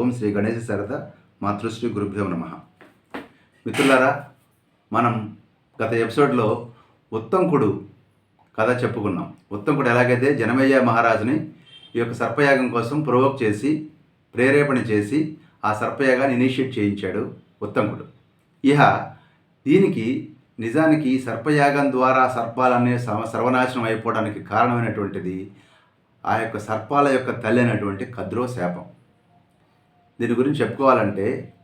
ఓం శ్రీ గణేశ శరద మాతృశ్రీ గురుభ్యో నమ. మిత్రులారా మనం గత ఎపిసోడ్లో ఉత్తంకుడు కథ చెప్పుకున్నాం. ఉత్తంకుడు ఎలాగైతే జనమయ్య మహారాజుని ఈ యొక్క సర్పయాగం కోసం ప్రొవోక్ చేసి ప్రేరేపణ చేసి ఆ సర్పయాగాన్ని ఇనిషియేట్ చేయించాడు ఉత్తంకుడు. ఇహ దీనికి నిజానికి సర్పయాగం ద్వారా సర్పాలనే సర్వ- సర్వనాశనం అయిపోవడానికి కారణమైనటువంటిది ఆ యొక్క సర్పాల యొక్క తల్లి అయినటువంటి కద్రో శాపం. దీని గురించి చెప్పుకోవాలంటే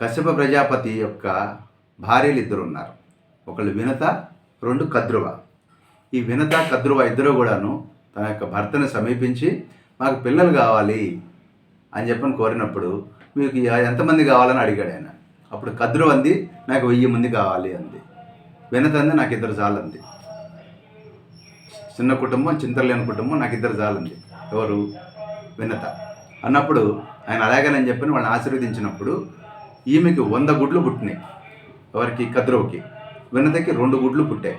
కశ్యప ప్రజాపతి యొక్క భార్యలు ఇద్దరు ఉన్నారు ఒకళ్ళు వినత రెండు కద్రువ. ఈ వినత కద్రువ ఇద్దరు కూడాను తన యొక్క భర్తను సమీపించి మాకు పిల్లలు కావాలి అని చెప్పని కోరినప్పుడు మీకు ఎంతమంది కావాలని అడిగాడు ఆయన. అప్పుడు కద్రు అంది నాకు వెయ్యి మంది కావాలి అంది. వినత అంది నాకు ఇద్దరు చాలంది చిన్న కుటుంబం చింతలేని కుటుంబం నాకు ఇద్దరు చాలంది ఎవరు? వినత. అన్నప్పుడు ఆయన అలాగేనని చెప్పని వాళ్ళని ఆశీర్వదించినప్పుడు ఈమెకి వంద గుడ్లు పుట్టినాయి ఎవరికి? కద్రవుకి వినతకి రెండు గుడ్లు పుట్టాయి.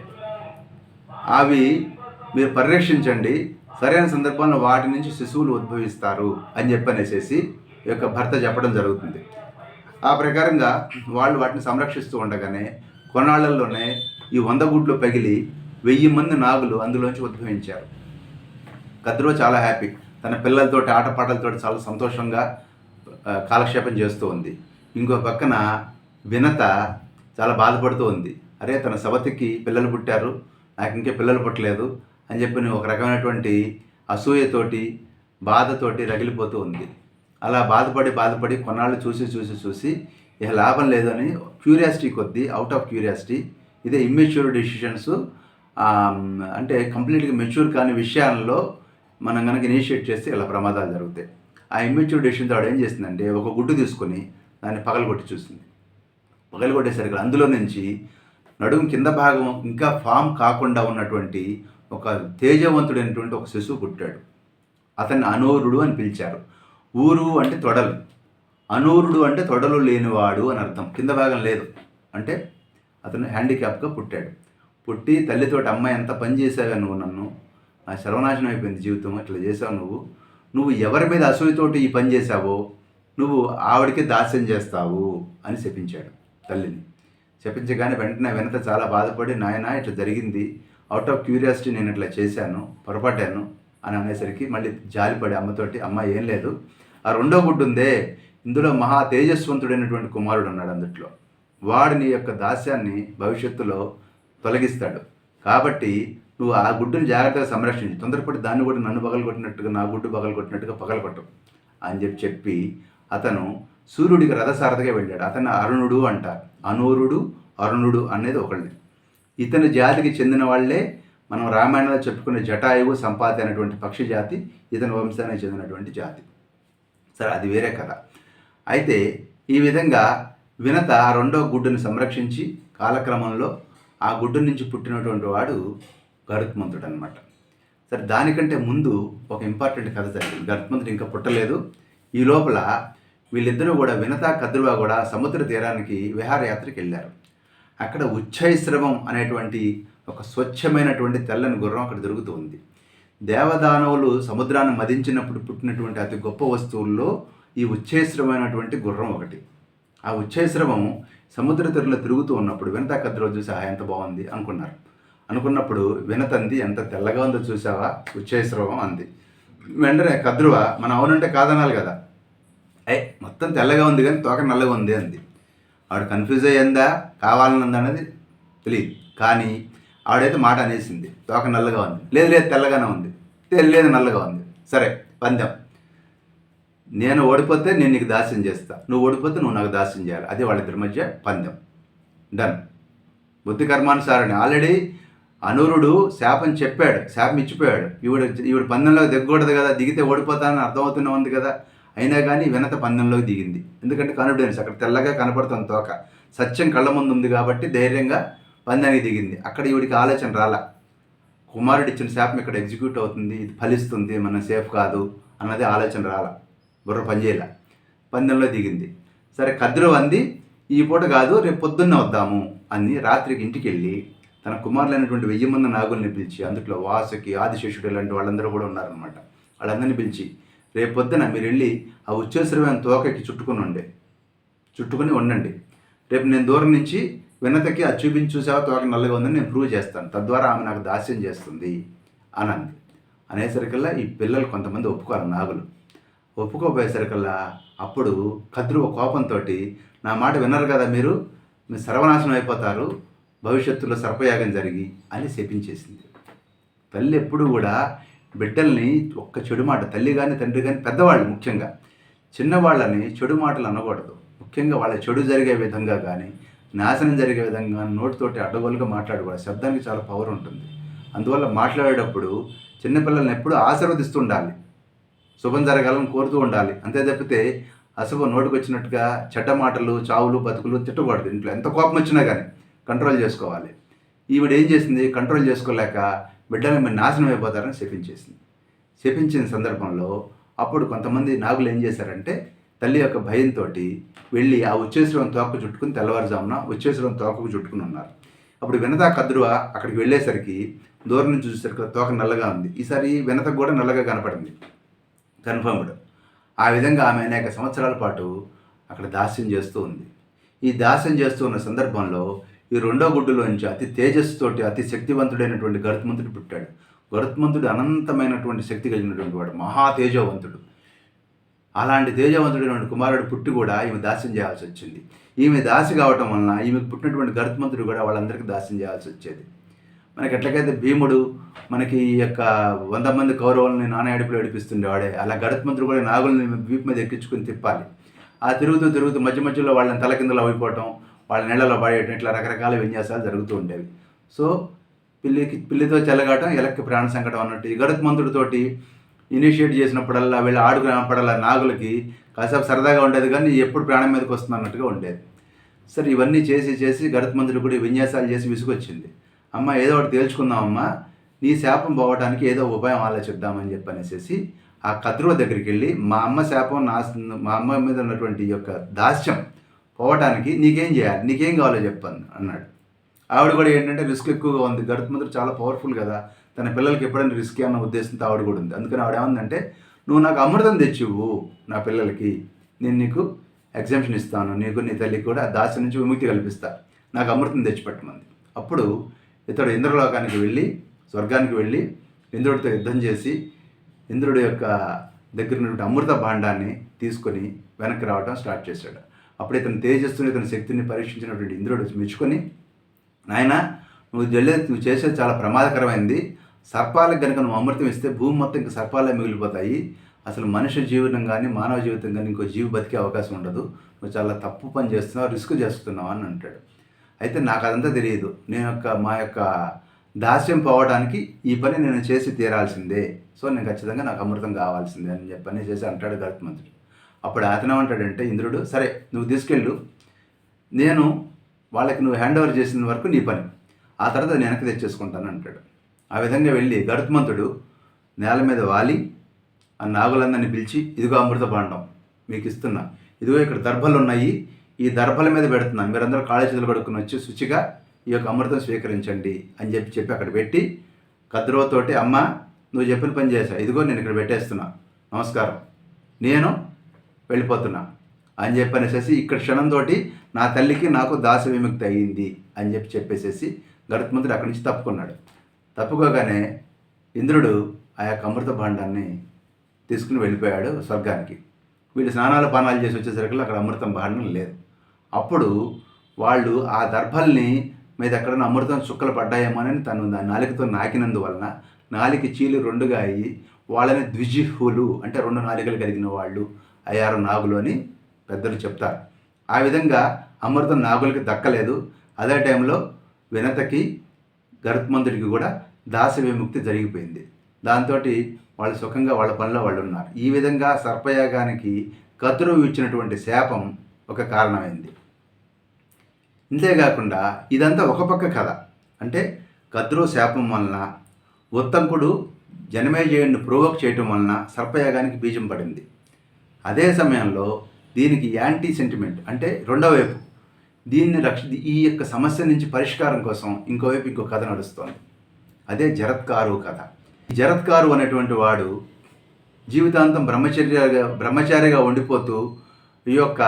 అవి మీరు పరిరక్షించండి సరైన సందర్భంలో వాటి నుంచి శిశువులు ఉద్భవిస్తారు అని చెప్పనేసేసి ఈ యొక్క భర్త చెప్పడం జరుగుతుంది. ఆ ప్రకారంగా వాళ్ళు వాటిని సంరక్షిస్తూ ఉండగానే కొన్నాళ్ళలోనే ఈ వంద గుడ్లు పగిలి వెయ్యి మంది నాగులు అందులోంచి ఉద్భవించారు. కద్రో చాలా హ్యాపీ. తన పిల్లలతోటి ఆటపాటలతోటి చాలా సంతోషంగా కాలక్షేపం చేస్తూ ఉంది. ఇంకో పక్కన వినత చాలా బాధపడుతూ ఉంది. అరే తన సవతికి పిల్లలు పుట్టారు నాకు ఇంకా పిల్లలు పుట్టలేదు అని చెప్పి ఒక రకమైనటువంటి అసూయతోటి బాధతోటి రగిలిపోతూ ఉంది. అలా బాధపడి బాధపడి కొన్నాళ్ళు చూసి చూసి చూసి ఇక లాభం లేదని క్యూరియాసిటీ కొద్దీ అవుట్ ఆఫ్ క్యూరియాసిటీ ఇదే ఇమ్మెచ్యూర్ డెసిషన్స్ అంటే కంప్లీట్గా మెచ్యూర్ కాని విషయాల్లో మనం కనుక ఇనిషియేట్ చేస్తే ఇలా ప్రమాదాలు జరుగుతాయి. ఆ ఇమ్మెచ్యూర్ డెసిషన్తో ఆవిడ ఏం చేసిందంటే ఒక గుడ్డు తీసుకొని దాన్ని పగలగొట్టి చూసింది పగలగొట్టేసరికి అందులో నుంచి నడుము కింద భాగం ఇంకా ఫామ్ కాకుండా ఉన్నటువంటి ఒక తేజవంతుడైనటువంటి ఒక శిశువు పుట్టాడు. అతన్ని అనూరుడు అని పిలిచారు. ఊరు అంటే తొడలు. అనూరుడు అంటే తొడలు లేనివాడు అని అర్థం. కింద భాగం లేదు. అంటే అతను హ్యాండిక్యాప్గా పుట్టాడు. పుట్టి తల్లితోటి అమ్మాయి ఎంత పని చేసావే నువ్వు నన్ను. నా సర్వనాశనం అయిపోయింది జీవితం ఇట్లా చేసావు నువ్వు. నువ్వు ఎవరి మీద అసూయతోటి ఈ పని చేశావో నువ్వు ఆవిడకి దాస్యం చేస్తావు అని చెప్పించాడు తల్లిని. చెప్పించగానే వెంటనే వెనక చాలా బాధపడి నాయన ఇట్లా జరిగింది. అవుట్ ఆఫ్ క్యూరియాసిటీ నేను ఇట్లా చేశాను పొరపడ్డాను అని అనేసరికి మళ్ళీ జాలిపడి అమ్మతోటి అమ్మ ఏం లేదు. ఆ రెండో గుడ్డు ఉందే ఇందులో మహా తేజస్వంతుడైనటువంటి కుమారుడు ఉన్నాడు అందుట్లో. వాడు నీ యొక్క దాస్యాన్ని భవిష్యత్తులో తొలగిస్తాడు. కాబట్టి నువ్వు ఆ గుడ్డుని జాగ్రత్తగా సంరక్షించు. తొందరపడి దాన్ని కూడా నన్ను పగలగొట్టినట్టుగా నా గుడ్డు పగలగొట్టినట్టుగా పగలగొట్టు అని చెప్పి చెప్పి అతను సూర్యుడికి రథసారథిగా వెళ్ళాడు. అతను అరుణుడు అంటారు. అనూరుడు అరుణుడు అనేది ఒకళ్ళని ఇతని జాతికి చెందిన వాళ్ళే మనం రామాయణంలో చెప్పుకునే జటాయువు సంపాతి అనేటువంటి పక్షి జాతి ఇతని వంశానికి చెందినటువంటి జాతి. సరే అది వేరే కథ. అయితే ఈ విధంగా వినత ఆ రెండో గుడ్డుని సంరక్షించి కాలక్రమంలో ఆ గుడ్డు నుంచి పుట్టినటువంటి వాడు గరుత్మంతుడు అనమాట సరే దానికంటే ముందు ఒక ఇంపార్టెంట్ కథ జరిగింది. గరుత్మంతుడు ఇంకా పుట్టలేదు. ఈ లోపల వీళ్ళిద్దరూ కూడా వినత కద్రువ కూడా సముద్ర తీరానికి విహారయాత్రకి వెళ్ళారు. అక్కడ ఉచ్చైశ్రవం అనేటువంటి ఒక స్వచ్ఛమైనటువంటి తెల్లని గుర్రం అక్కడ దొరుకుతూ ఉంది. దేవదానవులు సముద్రాన్ని మదించినప్పుడు పుట్టినటువంటి అతి గొప్ప వస్తువుల్లో ఈ ఉచ్ఛేశ్రమైనటువంటి గుర్రం ఒకటి. ఆ ఉచ్ఛేశ్రవం సముద్ర తీరంలో తిరుగుతూ ఉన్నప్పుడు వినత కద్రో చూసి "ఆహా, ఎంత బాగుంది అనుకున్నారు. అనుకున్నప్పుడు వినతంది ఎంత తెల్లగా ఉందో చూసావా ఉచ్చేశ్రవం అంది. వెంటనే కద్రువ మనం అవునంటే కాదనాలి కదా. ఏ మొత్తం తెల్లగా ఉంది కానీ తోక నల్లగా ఉంది అంది. ఆవిడ కన్ఫ్యూజ్ అయ్యిందా? కావాలన్నది అనేది తెలియదు కానీ ఆవిడైతే మాట అనేసింది. తోక నల్లగా ఉంది. లేదు లేదు తెల్లగానే ఉంది. లేదు లేదు నల్లగా ఉంది. సరే పందెం. నేను ఓడిపోతే నేను నీకు దాస్యం చేస్తా. నువ్వు ఓడిపోతే నువ్వు నాకు దాస్యం చేయాలి. అదే వాళ్ళిద్దరి మధ్య పందెం. డన్. బుద్ధి కర్మానుసారని. ఆల్రెడీ అనూరుడు శాపం చెప్పాడు శాపం ఇచ్చిపోయాడు. ఈవిడ ఈవిడ పందెంలోకి దిగకూడదు కదా దిగితే ఓడిపోతానని అర్థమవుతూనే ఉంది కదా. అయినా కానీ వినత పందెంలోకి దిగింది. ఎందుకంటే కాన్ఫిడెన్స్ అక్కడ తెల్లగా కనపడుతుంది తోక. సత్యం కళ్ళ ముందు ఉంది కాబట్టి ధైర్యంగా పందానికి దిగింది. అక్కడ ఈవిడికి ఆలోచన రాలా. కుమారుడు ఇచ్చిన శాపం ఇక్కడ ఎగ్జిక్యూట్ అవుతుంది ఇది ఫలిస్తుంది మన సేఫ్ కాదు అన్నది ఆలోచన రాల. బుర్ర పనిచేయాల. పందెంలో దిగింది. సరే కద్రు అంది ఈ పూట కాదు రేపు పొద్దున్న వద్దాము అని రాత్రికి ఇంటికి వెళ్ళి తన కుమారులైనటువంటి వెయ్యి మంది నాగుల్ని పిలిచి అందులో వాసుకి ఆదిశేషుడు ఇలాంటి వాళ్ళందరూ కూడా ఉన్నారనమాట వాళ్ళందరినీ పిలిచి రేపు పొద్దున మీరు వెళ్ళి ఆ ఉచ్చేశ్వరమైన తోకకి చుట్టుకుని ఉండే చుట్టుకుని ఉండండి. రేపు నేను దూరం నుంచి వినతకి అది చూపించి చూసావా తోక నల్లగా ఉందని నేను ప్రూవ్ చేస్తాను. తద్వారా ఆమె నాకు దాస్యం చేస్తుంది అని అంది అనేసరికల్లా ఈ పిల్లలు కొంతమంది ఒప్పుకోరు నాగులు. ఒప్పుకోపోయేసరికల్లా అప్పుడు కద్రువ కోపంతో నా మాట విన్నారు కదా మీరు? మీరు సర్వనాశనం అయిపోతారు. భవిష్యత్తులో సర్పయాగం జరిగి అని శపించేసింది. తల్లి ఎప్పుడు కూడా బిడ్డల్ని ఒక్క చెడు మాట తల్లి కానీ తండ్రి కానీ పెద్దవాళ్ళు ముఖ్యంగా చిన్నవాళ్ళని చెడు మాటలు అనకూడదు. ముఖ్యంగా వాళ్ళ చెడు జరిగే విధంగా కానీ నాశనం జరిగే విధంగా నోటితోటి అడ్డగోలుగా మాట్లాడకూడదు. శబ్దానికి చాలా పవర్ ఉంటుంది. అందువల్ల మాట్లాడేటప్పుడు చిన్నపిల్లల్ని ఎప్పుడూ ఆశీర్వదిస్తుండాలి శుభం జరగాలని కోరుతూ ఉండాలి. అంతే తప్పితే అశుభం నోటికి వచ్చినట్టుగా చెడ్డ మాటలు చావులు బతుకులు తిట్టకూడదు ఇంట్లో. ఎంత కోపం వచ్చినా కానీ కంట్రోల్ చేసుకోవాలి. ఈవిడ ఏం చేసింది? కంట్రోల్ చేసుకోలేక బిడ్డలు మీరు నాశనం అయిపోతారని శపించేసింది. శపించిన సందర్భంలో అప్పుడు కొంతమంది నాగులు ఏం చేశారంటే తల్లి యొక్క భయంతో వెళ్ళి ఆ ఉచ్చేశ్వరం తోక చుట్టుకుని తెల్లవారుజామున ఉచ్చేశ్వరం తోకకు చుట్టుకుని ఉన్నారు. అప్పుడు వినత కద్రువ అక్కడికి వెళ్ళేసరికి దూరం నుంచి చూసేసరికి తోక నల్లగా ఉంది. ఈసారి వినతకు కూడా నల్లగా కనపడింది. కన్ఫర్మ్డ్. ఆ విధంగా ఆమె అనేక సంవత్సరాల పాటు అక్కడ దాస్యం చేస్తూ ఉంది. ఈ దాస్యం చేస్తూ ఉన్న సందర్భంలో ఈ రెండో గుడ్డులోంచి అతి తేజస్సుతోటి అతి శక్తివంతుడైనటువంటి గరుత్మంతుడు పుట్టాడు. గరుత్మంతుడు అనంతమైనటువంటి శక్తి కలిగినటువంటి వాడు మహా తేజవంతుడు. అలాంటి తేజవంతుడైనటువంటి కుమారుడు పుట్టి కూడా ఈమె దాస్యం చేయాల్సి వచ్చింది. ఈమె దాసి కావటం వలన ఈమెకు పుట్టినటువంటి గరుత్మంతుడు కూడా వాళ్ళందరికీ దాస్యం చేయాల్సి వచ్చేది. మనకి ఎట్లకైతే భీముడు మనకి ఈ యొక్క వంద మంది కౌరవులని నానాయడుపులు ఏడిపిస్తుండేవాడే అలా గరుత్మంతుడు కూడా నాగుల్ని వీపు మీద ఎక్కించుకుని తిప్పాలి. ఆ తిరుగుతూ తిరుగుతూ మధ్య మధ్యలో వాళ్ళని తలకిందులు అయిపోవటం వాళ్ళ నీళ్ళలో పడేయటం ఇట్లా రకరకాల విన్యాసాలు జరుగుతూ ఉండేవి. సో పిల్లికి పిల్లితో చెలగాటం ఎలక్కి ప్రాణ సంకటం అన్నట్టు. ఈ గరుత్మంతుడితోటి ఇనిషియేట్ చేసినప్పుడల్లా వీళ్ళ ఆడుకు ఆడుకున్నప్పుడల్లా నాగులకి కాసేపు సరదాగా ఉండేది కానీ ఎప్పుడు ప్రాణం మీదకి వస్తుంది అన్నట్టుగా ఉండేది. సరే ఇవన్నీ చేసి చేసి గరుత్మంతుడు కూడా ఈ విన్యాసాలు చేసి విసుగొచ్చింది. అమ్మ ఏదో ఒకటి తేల్చుకుందామమ్మా నీ శాపం పోవడానికి ఏదో ఉపాయం ఆలోచిద్దామని చెప్పి అనేసి ఆ కద్రువ దగ్గరికి వెళ్ళి మా అమ్మ శాపం నా మా అమ్మ మీద ఉన్నటువంటి యొక్క దాస్యం పోవటానికి నీకేం చేయాలి? నీకేం కావాలో చెప్పాను అన్నాడు. ఆవిడ కూడా ఏంటంటే రిస్క్ ఎక్కువగా ఉంది. గరుత్మంతుడు చాలా పవర్ఫుల్ కదా. తన పిల్లలకి ఎప్పుడైనా రిస్క్ అన్న ఉద్దేశంతో ఆవిడ కూడా ఉంది. అందుకని ఆవిడ ఏమందంటే నువ్వు నాకు అమృతం తెచ్చివు నా పిల్లలకి. నేను నీకు ఎగ్జామ్షన్ ఇస్తాను. నీకు నీ తల్లికి కూడా దాసి నుంచి విముక్తి కల్పిస్తా. నాకు అమృతం తెచ్చిపెట్టమంది. అప్పుడు ఇతడు ఇంద్రలోకానికి వెళ్ళి స్వర్గానికి వెళ్ళి ఇంద్రుడితో యుద్ధం చేసి ఇంద్రుడి యొక్క దగ్గర ఉన్నటువంటి అమృత భాండాన్ని తీసుకొని వెనక్కి రావడం స్టార్ట్ చేశాడు. అప్పుడు ఇతను తేజస్సుని ఇతని శక్తిని పరీక్షించినటువంటి ఇంద్రుడు మెచ్చుకొని నాయన నువ్వు జల్లే నువ్వు చేసేది చాలా ప్రమాదకరమైంది. సర్పాలకు కనుక నువ్వు అమృతం ఇస్తే భూమి మొత్తం ఇంకా సర్పాలే మిగిలిపోతాయి. అసలు మనిషి జీవనం కానీ మానవ జీవితం కానీ ఇంకో జీవి బతికే అవకాశం ఉండదు. నువ్వు చాలా తప్పు పని చేస్తున్నావు రిస్క్ చేస్తున్నావు అని అంటాడు. అయితే నాకు అదంతా తెలియదు. నేను యొక్క మా యొక్క దాస్యం పోవడానికి ఈ పని నేను చేసి తీరాల్సిందే. సో నేను ఖచ్చితంగా నాకు అమృతం కావాల్సిందే అని చెప్పని చేసి అంటాడు గరుత్మంతుడు. అప్పుడు అతను ఏమంటాడంటే ఇంద్రుడు సరే నువ్వు తీసుకెళ్ళు. నేను వాళ్ళకి నువ్వు హ్యాండ్ ఓవర్ చేసిన వరకు నీ పని. ఆ తర్వాత నేను వెనక్కి తెచ్చేసుకుంటాను అంటాడు. ఆ విధంగా వెళ్ళి గరుత్మంతుడు నేల మీద వాలి ఆ నాగులందరిని పిలిచి ఇదిగో అమృత భాండం మీకు ఇస్తున్నా. ఇదిగో ఇక్కడ దర్భలు ఉన్నాయి. ఈ దర్భల మీద పెడుతున్నా మీరందరూ కాళ్ళ చేతులు కడుక్కుని వచ్చి శుచిగా ఈ యొక్క అమృతం స్వీకరించండి అని చెప్పి చెప్పి అక్కడ పెట్టి కద్రోతోటి అమ్మ నువ్వు చెప్పిన పని చేశా ఇదిగో నేను ఇక్కడ పెట్టేస్తున్నా. నమస్కారం. నేను వెళ్ళిపోతున్నా. అని చెప్పి అనేసి ఇక్కడ క్షణంతో నా తల్లికి నాకు దాస విముక్తి అయ్యింది అని చెప్పి చెప్పేసేసి గరుత్మంతుడు అక్కడి నుంచి తప్పుకున్నాడు. తప్పుకోగానే ఇంద్రుడు ఆ యొక్క అమృత భాండాన్ని తీసుకుని వెళ్ళిపోయాడు స్వర్గానికి. వీళ్ళు స్నానాలు పానాలు చేసి వచ్చేసరికి అక్కడ అమృతం భాండం లేదు. అప్పుడు వాళ్ళు ఆ దర్భల్ని మీద ఎక్కడైనా అమృతం చుక్కలు పడ్డాయేమోనని తను దాని నాలికతో నాకినందువలన నాలిక చీలు రెండుగా అయ్యి వాళ్ళని ద్విజిహులు అంటే రెండు నాలికలు కలిగిన వాళ్ళు అయ్యారు నాగులు అని పెద్దలు చెప్తారు. ఆ విధంగా అమృతం నాగులకి దక్కలేదు. అదే టైంలో వినతకి గరుత్మంతుడికి కూడా దాస విముక్తి జరిగిపోయింది. దాంతో వాళ్ళు సుఖంగా వాళ్ళ పనిలో వాళ్ళు ఉన్నారు. ఈ విధంగా సర్పయాగానికి కతురు ఇచ్చినటువంటి శాపం ఒక కారణమైంది. ఇంతేకాకుండా ఇదంతా ఒక పక్క కథ. అంటే కద్రు శాపం వలన ఉత్తంకుడు జనమేజయుడిని ప్రోవోక్ చేయటం వలన సర్పయాగానికి బీజం పడింది. అదే సమయంలో దీనికి యాంటీ సెంటిమెంట్ అంటే రెండో వైపు దీన్ని రక్ష ఈ యొక్క సమస్య నుంచి పరిష్కారం కోసం ఇంకోవైపు ఇంకో కథ నడుస్తోంది. అదే జరత్కారు కథ. ఈ జరత్కారు అనేటువంటి వాడు జీవితాంతం బ్రహ్మచర్యగా బ్రహ్మచారిగా ఉండిపోతూ ఈ యొక్క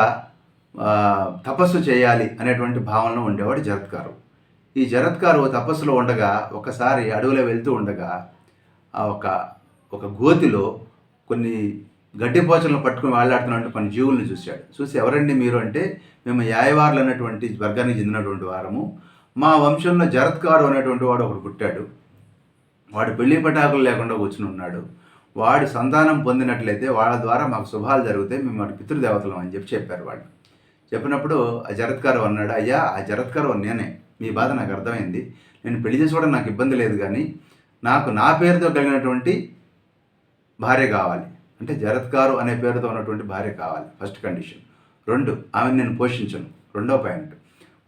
తపస్సు చేయాలి అనేటువంటి భావనలో ఉండేవాడు జరత్కారు ఈ జరత్కారు తపస్సులో ఉండగా ఒకసారి అడవిలో వెళ్తూ ఉండగా ఆ ఒక ఒక గోతిలో కొన్ని గడ్డిపోచలను పట్టుకుని వేలాడుతున్నట్టు కొన్ని జీవులను చూశాడు. చూసి ఎవరండి మీరు అంటే మేము యాయవార్లు అనేటువంటి వర్గానికి చెందినటువంటి వారము. మా వంశంలో జరత్కారు అనేటువంటి వాడు ఒకడు పుట్టాడు. వాడు పెళ్ళి పటాకులు లేకుండా కూర్చుని ఉన్నాడు. వాడి సంతానం పొందినట్లయితే వాళ్ళ ద్వారా మాకు శుభాలు జరిగితే మేము వాడి పితృదేవతలం అని చెప్పి చెప్పారు వాళ్ళు. చెప్పినప్పుడు ఆ జరత్కారు అన్నాడు అయ్యా ఆ జరత్కారు నేనే. మీ బాధ నాకు అర్థమైంది. నేను పెళ్ళి చేసుకోవడం నాకు ఇబ్బంది లేదు కానీ నాకు నా పేరుతో కలిగినటువంటి భార్య కావాలి. అంటే జరత్కారు అనే పేరుతో ఉన్నటువంటి భార్య కావాలి ఫస్ట్ కండిషన్ రెండు ఆమెను నేను పోషించను. రెండో పాయింట్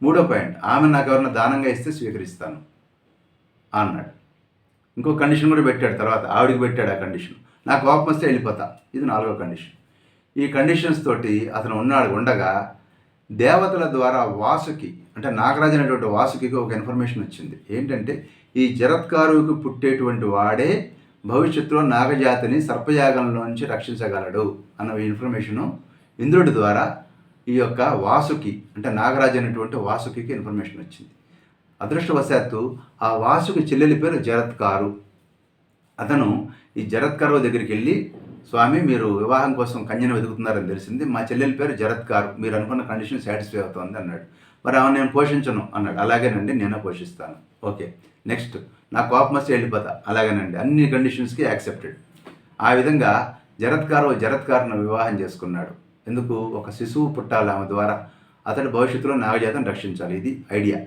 మూడో పాయింట్ ఆమె నాకు ఎవరైనా దానంగా ఇస్తే స్వీకరిస్తాను అన్నాడు. ఇంకో కండిషన్ కూడా పెట్టాడు తర్వాత ఆవిడికి పెట్టాడు ఆ కండిషన్ నాకు కోపం వస్తే వెళ్ళిపోతా. ఇది నాలుగో కండిషన్ ఈ కండిషన్స్ తోటి అతను ఉన్నాడు ఉండగా దేవతల ద్వారా వాసుకి అంటే నాగరాజు అనేటువంటి వాసుకి ఒక ఇన్ఫర్మేషన్ వచ్చింది. ఏంటంటే ఈ జరత్కారుకు పుట్టేటువంటి వాడే భవిష్యత్తులో నాగజాతిని సర్పయాగంలోంచి రక్షించగలడు అన్న ఇన్ఫర్మేషను ఇంద్రుడి ద్వారా ఈ యొక్క వాసుకి అంటే నాగరాజు అనేటువంటి వాసుకి ఇన్ఫర్మేషన్ వచ్చింది. అదృష్టవశాత్తు ఆ వాసుకి చెల్లెలి పేరు జరత్కారు. అతను ఈ జరత్కారు దగ్గరికి వెళ్ళి స్వామి మీరు వివాహం కోసం కన్యను వెతుకుతున్నారని తెలిసింది. మా చెల్లెలి పేరు జరత్కారు. మీరు అనుకున్న కండిషన్ సాటిస్ఫై అవుతుంది అన్నాడు. మరి ఆమె నేను పోషించను అన్నాడు. అలాగేనండి నేనే పోషిస్తాను. ఓకే. నెక్స్ట్ నా కోపం వస్తే వెళ్ళిపోతా. అలాగేనండి. అన్ని కండిషన్స్కి యాక్సెప్టెడ్ ఆ విధంగా జరత్కారు జరత్కారును వివాహం చేసుకున్నాడు. ఎందుకు? ఒక శిశువు పుట్టాలి ఆమె ద్వారా. అతడు భవిష్యత్తులో నాగజాతం రక్షించాలి. ఇది ఐడియా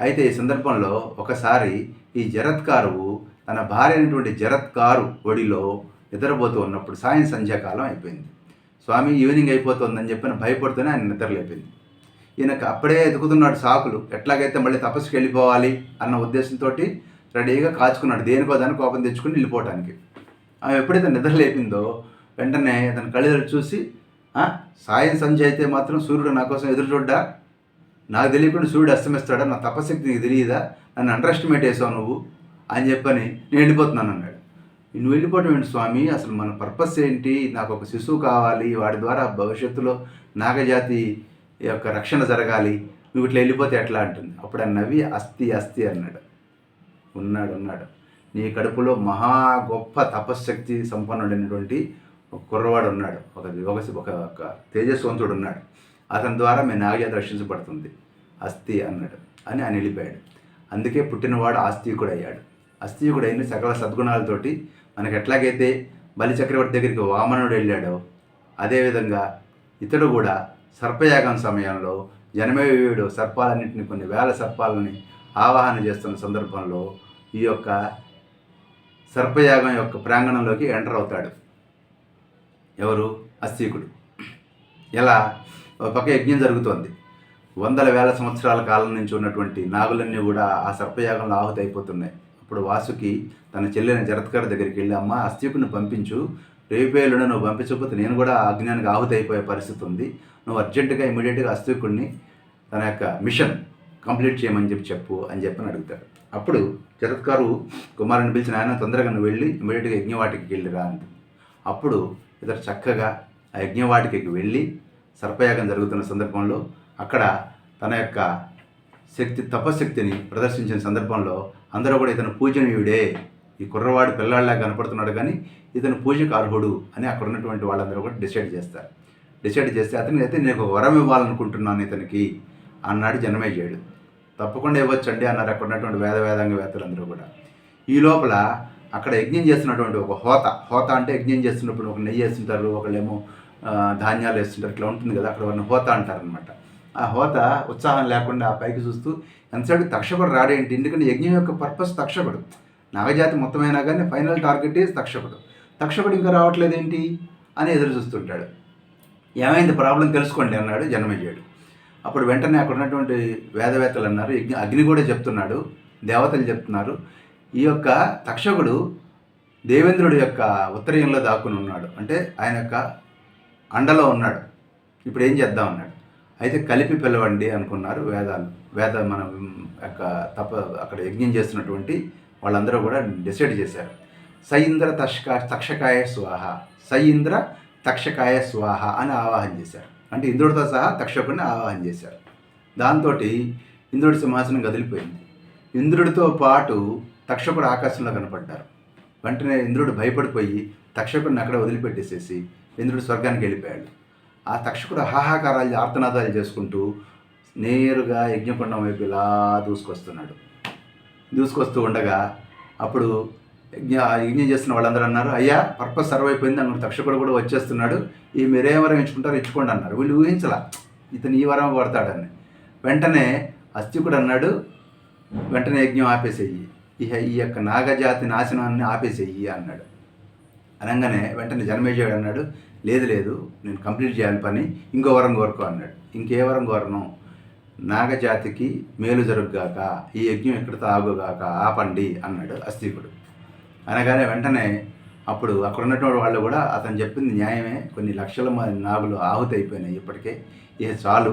అయితే ఈ సందర్భంలో ఒకసారి ఈ జరత్కారు తన భార్య అయినటువంటి జరత్కారు ఒడిలో నిద్రపోతూ ఉన్నప్పుడు సాయం సంధ్యాకాలం అయిపోయింది. స్వామి ఈవినింగ్ అయిపోతుందని చెప్పిన భయపడుతూనే ఆయన నిద్రలేపింది. ఈయనకు అప్పుడే ఎదుగుతున్నాడు సాకులు. ఎట్లాగైతే మళ్ళీ తపస్సుకి వెళ్ళిపోవాలి అన్న ఉద్దేశంతో రెడీగా కాచుకున్నాడు. దేనికో దాని కోపం తెచ్చుకుని వెళ్ళిపోవటానికి. ఆమె ఎప్పుడైతే నిద్ర లేపిందో వెంటనే తన కళ్ళెదురు చూసి సాయం సంధ్య అయితే మాత్రం సూర్యుడు నా కోసం ఎదురు చూడ్డా? నాకు తెలియకుండా సూర్యుడు అస్తమిస్తాడా? నా తపశక్తి నీకు తెలియదా? నన్ను అండర్ ఎస్టిమేట్ వేసావు నువ్వు? అని చెప్పని నేను వెళ్ళిపోతున్నాను అన్నాడు. నువ్వు వెళ్ళిపోవడం ఏంటి స్వామి? అసలు మన పర్పస్ ఏంటి? నాకు ఒక శిశువు కావాలి. వాడి ద్వారా భవిష్యత్తులో నాగజాతి యొక్క రక్షణ జరగాలి నువ్వు ఇట్లా వెళ్ళిపోతే ఎట్లా అంటుంది? అప్పుడు ఆ నవ్వి అస్థి అస్థి అన్నాడు. ఉన్నాడు ఉన్నాడు. నీ కడుపులో మహా గొప్ప తపశ్శక్తి సంపన్నుడైనటువంటి ఒక కుర్రవాడు ఉన్నాడు. ఒక యోగ ఒక ఒక తేజస్వంతుడు ఉన్నాడు. అతని ద్వారా మీ నాగజాతి రక్షించబడుతుంది. అస్థి అన్నాడు. అని ఆయన వెళ్ళిపోయాడు. అందుకే పుట్టినవాడు ఆస్తికుడు అయ్యాడు అస్థికుడు అయిన సకల సద్గుణాలతోటి మనకు ఎట్లాగైతే బలి చక్రవర్తి దగ్గరికి వామనుడు వెళ్ళాడో అదేవిధంగా ఇతడు కూడా సర్పయాగం సమయంలో జనమేయుడు సర్పాలన్నింటినీ కొన్ని వేల సర్పాలని ఆవాహన చేస్తున్న సందర్భంలో ఈ యొక్క సర్పయాగం యొక్క ప్రాంగణంలోకి ఎంటర్ అవుతాడు. ఎవరు? అస్తికుడు ఎలా ఒక పక్క యజ్ఞం జరుగుతోంది. వందల వేల సంవత్సరాల కాలం నుంచి ఉన్నటువంటి నాగులన్నీ కూడా ఆ సర్పయాగంలో ఆహుతి అయిపోతున్నాయి. అప్పుడు వాసుకి తన చెల్లెని జరత్కారు దగ్గరికి వెళ్ళి అమ్మ అస్థీకుని పంపించు. రేపేళ్ళను నువ్వు పంపించకపోతే నేను కూడా అజ్ఞానికి ఆహుతి అయిపోయే పరిస్థితి ఉంది. నువ్వు అర్జెంటుగా ఇమీడియట్గా అస్తికుడిని తన యొక్క మిషన్ కంప్లీట్ చేయమని చెప్పి చెప్పు అని చెప్పని అడుగుతాడు. అప్పుడు జరత్కారు కుమారుని పిలిచిన ఆయన తొందరగా నువ్వు వెళ్ళి ఇమీడియట్గా యజ్ఞవాటికి వెళ్ళిరా అంది. అప్పుడు ఇతడు చక్కగా ఆ యజ్ఞవాటికి వెళ్ళి సర్పయాగం జరుగుతున్న సందర్భంలో అక్కడ తన యొక్క శక్తి తపశక్తిని ప్రదర్శించిన సందర్భంలో అందరూ కూడా ఇతను పూజనీయుడే ఈ కుర్రవాడు పిల్లాడిలా కనపడుతున్నాడు కానీ ఇతను పూజకు అర్హుడు అని అక్కడ ఉన్నటువంటి వాళ్ళందరూ కూడా డిసైడ్ చేస్తారు. డిసైడ్ చేస్తే అతనికి అయితే నేను ఒక వరం ఇవ్వాలనుకుంటున్నాను ఇతనికి అన్నాడు జనమేజయుడు. తప్పకుండా ఇవ్వచ్చండి అన్నారు అక్కడ ఉన్నటువంటి వేద వేదాంగ వేత్తలందరూ కూడా. ఈ లోపల అక్కడ యజ్ఞం చేస్తున్నటువంటి ఒక హోత హోత అంటే యజ్ఞం చేస్తున్నప్పుడు ఒక నెయ్యి వేస్తుంటారు ఒకళ్ళేమో ధాన్యాలు వేస్తుంటారు ఇట్లా ఉంటుంది కదా అక్కడ వారిని హోత అంటారనమాట ఆ హోత ఉత్సాహం లేకుండా ఆ పైకి చూస్తూ ఎంతసేపు తక్షకుడు రాడేంటి? ఎందుకంటే యజ్ఞం యొక్క పర్పస్ తక్షకుడు. నాగజాతి మొత్తమైనా కానీ ఫైనల్ టార్గెట్ తక్షకుడు తక్షకుడు ఇంకా రావట్లేదు ఏంటి అని ఎదురు చూస్తుంటాడు. ఏమైంది? ప్రాబ్లం తెలుసుకోండి అన్నాడు జనమేజయుడు. అప్పుడు వెంటనే అక్కడ ఉన్నటువంటి వేదవేత్తలు అన్నారు యజ్ఞ అగ్ని కూడా చెప్తున్నాడు దేవతలు చెప్తున్నారు. ఈ యొక్క తక్షకుడు దేవేంద్రుడి యొక్క ఉత్తరీయంలో దాక్కుని ఉన్నాడు. అంటే ఆయన యొక్క అండలో ఉన్నాడు. ఇప్పుడు ఏం చేద్దాం అన్నాడు. అయితే కలిపి పిలవండి అనుకున్నారు వేదాలు. వేద మన యొక్క తప అక్కడ యజ్ఞం చేస్తున్నటువంటి వాళ్ళందరూ కూడా డిసైడ్ చేశారు. సైంద్ర తక్షక తక్షకాయ స్వాహ సైంద్ర తక్షకాయ స్వాహ అని ఆవాహన చేశారు. అంటే ఇంద్రుడితో సహా తక్షకుడిని ఆవాహన చేశారు. దాంతో ఇంద్రుడి సింహాసనం కదిలిపోయింది. ఇంద్రుడితో పాటు తక్షకుడు ఆకాశంలో కనపడ్డారు. వెంటనే ఇంద్రుడు భయపడిపోయి తక్షకుడిని అక్కడ వదిలిపెట్టేసేసి ఇంద్రుడు స్వర్గానికి వెళ్ళిపోయాడు. ఆ తక్షకుడు హాహాకారాలు ఆర్తనాదాలు చేసుకుంటూ నేరుగా యజ్ఞకుండం వైపు ఇలా దూసుకొస్తున్నాడు. దూసుకొస్తూ ఉండగా అప్పుడు యజ్ఞ యజ్ఞం చేస్తున్న వాళ్ళందరూ అన్నారు అయ్యా పర్పస్ సర్వ్ అయిపోయింది అన్న తక్షకుడు కూడా వచ్చేస్తున్నాడు. ఈ మీరే వరం ఇచ్చుకుంటారు ఇచ్చుకోండి అన్నారు. వీళ్ళు ఊహించలా. ఇతను ఈ వరం కొడతాడని వెంటనే అస్తికుడు అన్నాడు వెంటనే యజ్ఞం ఆపేసేయి. ఇహ ఈ యొక్క నాగజాతి నాశనాన్ని ఆపేసేయి అన్నాడు. అనగానే వెంటనే జన్మేజయుడు అన్నాడు లేదు లేదు నేను కంప్లీట్ చేయాలి పని. ఇంకో వరం కోరుకో అన్నాడు. ఇంకే వరం కోరను? నాగజాతికి మేలు జరుగుగాక ఈ యజ్ఞం ఇక్కడ తాగుగాక ఆపండి అన్నాడు అస్తికుడు అనగానే వెంటనే అప్పుడు అక్కడ ఉన్నటువంటి వాళ్ళు కూడా అతను చెప్పింది న్యాయమే కొన్ని లక్షల మంది నాగులు ఆహుతి అయిపోయినాయి ఇప్పటికే. ఇది చాలు.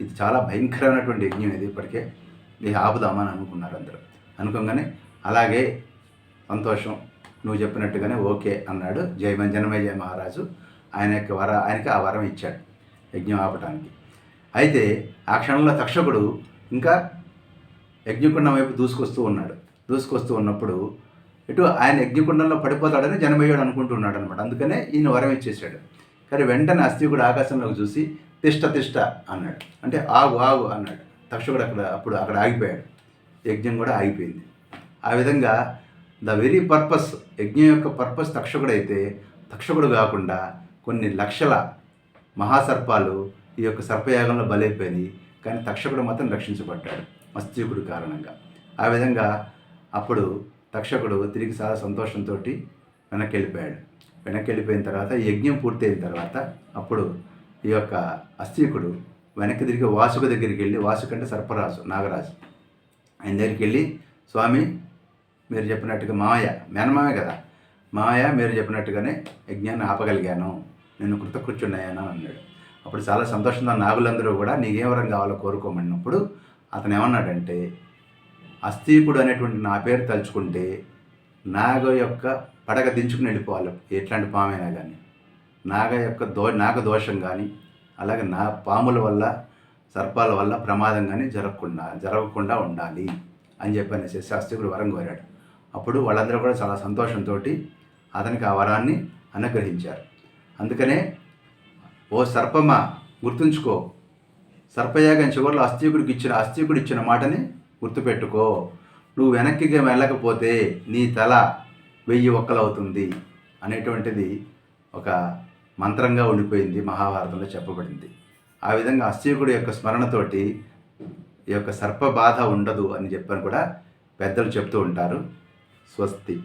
ఇది చాలా భయంకరమైనటువంటి యజ్ఞం ఇది ఇప్పటికే. ఇది ఆపుదామని అనుకున్నారు అందరూ. అనుకోగానే అలాగే సంతోషం నువ్వు చెప్పినట్టుగానే ఓకే అన్నాడు జయ జనమేజయ మహారాజు. ఆయన యొక్క వర ఆయనకి ఆ వరం ఇచ్చాడు యజ్ఞం ఆపటానికి. అయితే ఆ క్షణంలో తక్షకుడు ఇంకా యజ్ఞకుండం వైపు దూసుకొస్తూ ఉన్నాడు. దూసుకొస్తూ ఉన్నప్పుడు ఇటు ఆయన యజ్ఞకుండంలో పడిపోతాడని జనమయ్యాడు అనుకుంటున్నాడు అనమాట అందుకనే ఈయన వరం ఇచ్చేసాడు కానీ వెంటనే అస్థికుడు ఆకాశంలోకి చూసి తిష్ట తిష్ట అన్నాడు. అంటే ఆగు ఆగు అన్నాడు. తక్షకుడు అక్కడ అప్పుడు అక్కడ ఆగిపోయాడు. యజ్ఞం కూడా ఆగిపోయింది. ఆ విధంగా ద వెరీ పర్పస్ యజ్ఞం యొక్క పర్పస్ తక్షకుడైతే తక్షకుడు కాకుండా కొన్ని లక్షల మహాసర్పాలు ఈ యొక్క సర్పయాగంలో బలైపోయింది. కానీ తక్షకుడు మాత్రం రక్షించబడ్డాడు. మత్స్యకుడు కారణంగా. ఆ విధంగా అప్పుడు తక్షకుడు తిరిగి చాలా సంతోషంతో వెనక్కి వెళ్ళిపోయాడు వెనక్కి వెళ్ళిపోయిన తర్వాత యజ్ఞం పూర్తయిన తర్వాత అప్పుడు ఈ యొక్క అస్తికుడు వెనక్కి తిరిగి వాసుక దగ్గరికి వెళ్ళి వాసుక అంటే సర్పరాజు నాగరాజు. ఆయన దగ్గరికి వెళ్ళి స్వామి మీరు చెప్పినట్టుగా మామయ్య మేనమామే కదా. మామయ్య మీరు చెప్పినట్టుగానే యజ్ఞాన్ని ఆపగలిగాను. నేను కృతకృత్యున్నాయను అన్నాడు. అప్పుడు చాలా సంతోషంగా నాగులందరూ కూడా నీకేం వరం కావాలో కోరుకోమన్నప్పుడు అతను ఏమన్నాడంటే అస్థీకుడు అనేటువంటి నా పేరు తలుచుకుంటే నాగ యొక్క పడగ దించుకుని వెళ్ళిపోవాలి. ఎట్లాంటి పామైనా కానీ నాగ యొక్క దో నాగ దోషం కానీ అలాగే నా పాముల వల్ల సర్పాల వల్ల ప్రమాదం కానీ జరగకుండా జరగకుండా ఉండాలి అని చెప్పి అనేసి అస్థికుడు వరం కోరాడు. అప్పుడు వాళ్ళందరూ కూడా చాలా సంతోషంతో అతనికి ఆ వరాన్ని అనుగ్రహించారు. అందుకనే ఓ సర్పమ్మ గుర్తుంచుకో. సర్పయాగం చివరిలో అస్తికుడికి ఇచ్చిన అస్తికుడు ఇచ్చిన మాటని గుర్తుపెట్టుకో. నువ్వు వెనక్కి వెళ్ళకపోతే నీ తల వెయ్యి ఒక్కలవుతుంది అనేటువంటిది ఒక మంత్రంగా ఉండిపోయింది మహాభారతంలో చెప్పబడింది. ఆ విధంగా అస్తికుడి యొక్క స్మరణతోటి ఈ యొక్క సర్ప బాధ ఉండదు అని చెప్పని కూడా పెద్దలు చెప్తూ ఉంటారు. స్వస్తి.